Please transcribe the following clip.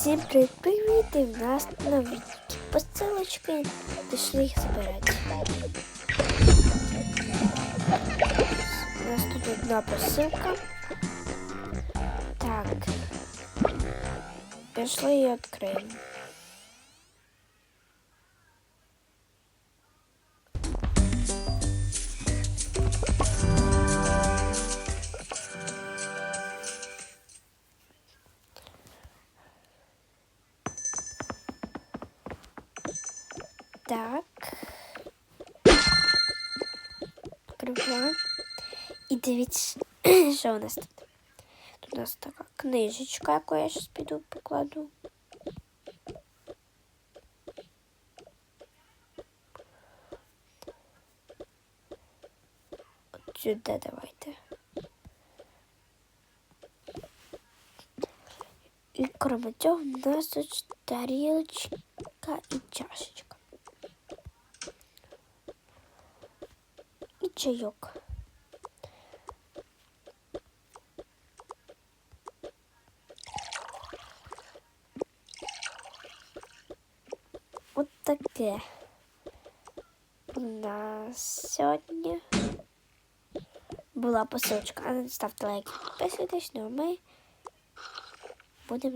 Всім привіт! І в нас нові посилочки. Пішли їх збирати. У нас тут одна посилка. Так. Пішли її відкриємо. Так. Відкриваємо. І дивіться, що у нас тут. Тут у нас така книжечка, яку я зараз піду покладу. От сюди давайте. І крім цього, у нас тут тарілочка і чашечка. Чайок. От таке у нас сьогодні була посилочка. А не ставте лайк, підписуйтесь, ну ми будемо